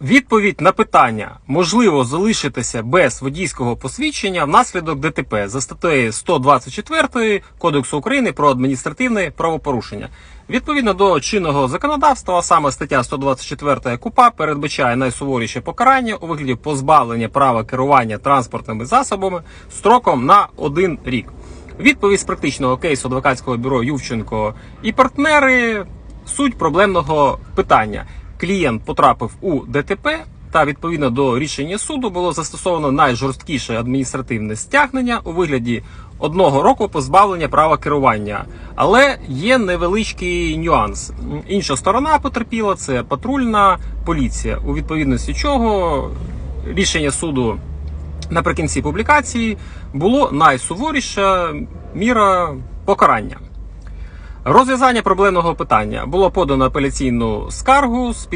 Відповідь на питання можливо залишитися без водійського посвідчення внаслідок ДТП за статтею 124 Кодексу України про адміністративне правопорушення. Відповідно до чинного законодавства, саме стаття 124 КУПА передбачає найсуворіше покарання у вигляді позбавлення права керування транспортними засобами строком на один рік. Відповідь з практичного кейсу адвокатського бюро Ювченко і партнери суть проблемного питання. Клієнт потрапив у ДТП. Та відповідно до рішення суду було застосовано найжорсткіше адміністративне стягнення у вигляді одного року позбавлення права керування. Але є невеличкий нюанс. Інша сторона потерпіла це патрульна поліція, у відповідності чого рішення суду наприкінці публікації було найсуворіша міра покарання. Розв'язання проблемного питання було подано апеляційну скаргу з